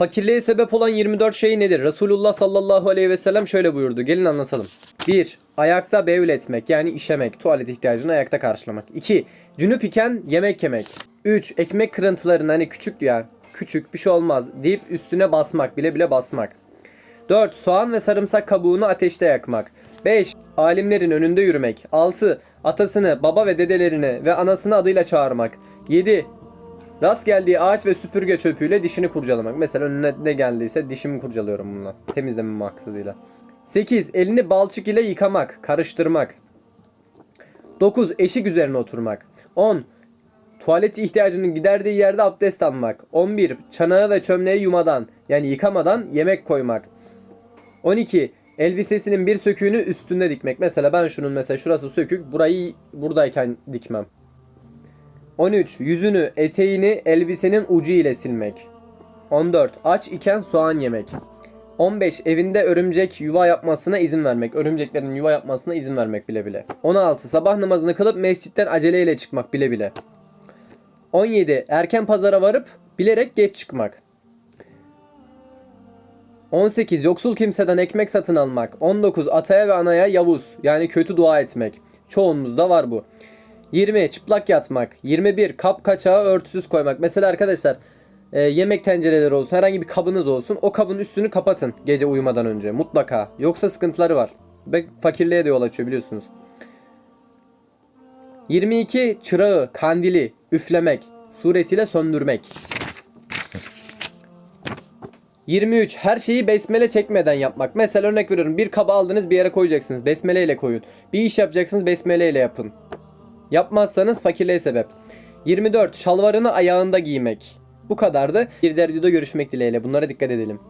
Fakirliğe sebep olan 24 şey nedir? Resulullah sallallahu aleyhi ve sellem şöyle buyurdu. Gelin anlatalım. 1. Ayakta bevül etmek yani işemek, tuvalet ihtiyacını ayakta karşılamak. 2. Cünüp iken yemek yemek. 3. Ekmek kırıntılarını hani küçük ya küçük bir şey olmaz deyip üstüne basmak bile bile basmak. 4. Soğan ve sarımsak kabuğunu ateşte yakmak. 5. Alimlerin önünde yürümek. 6. Atasını, baba ve dedelerini ve anasını adıyla çağırmak. 7. Rast geldiği ağaç ve süpürge çöpüyle dişini kurcalamak. Mesela önüne ne geldiyse dişimi kurcalıyorum bununla. Temizleme maksadıyla. 8. Elini balçık ile yıkamak, karıştırmak. 9. Eşik üzerine oturmak. 10. Tuvalet ihtiyacının giderdiği yerde abdest almak. 11. Çanağı ve çömleği yumadan yani yıkamadan yemek koymak. 12. Elbisesinin bir söküğünü üstünde dikmek. Mesela ben şunun mesela şurası sökük burayı buradayken dikmem. 13. Yüzünü, eteğini elbisenin ucu ile silmek. 14. Aç iken soğan yemek. 15. Evinde örümcek yuva yapmasına izin vermek. Örümceklerin yuva yapmasına izin vermek bile bile. 16. Sabah namazını kılıp mescitten aceleyle çıkmak bile bile. 17. Erken pazara varıp bilerek geç çıkmak. 18. Yoksul kimseden ekmek satın almak. 19. Ataya ve anaya yavuz yani kötü dua etmek. Çoğunmuzda var bu. 20. Çıplak yatmak. 21. Kap kaçağı örtüsüz koymak. Mesela arkadaşlar e, yemek tencereleri olsun herhangi bir kabınız olsun o kabın üstünü kapatın gece uyumadan önce mutlaka. Yoksa sıkıntıları var. Ve fakirliğe de yol açıyor biliyorsunuz. 22. Çırağı, kandili, üflemek, suretiyle söndürmek. 23. Her şeyi besmele çekmeden yapmak. Mesela örnek veriyorum bir kaba aldınız bir yere koyacaksınız. Besmele ile koyun. Bir iş yapacaksınız besmele ile yapın. Yapmazsanız fakirliğe sebep. 24. Şalvarını ayağında giymek. Bu kadardı. Bir diğer videoda görüşmek dileğiyle. Bunlara dikkat edelim.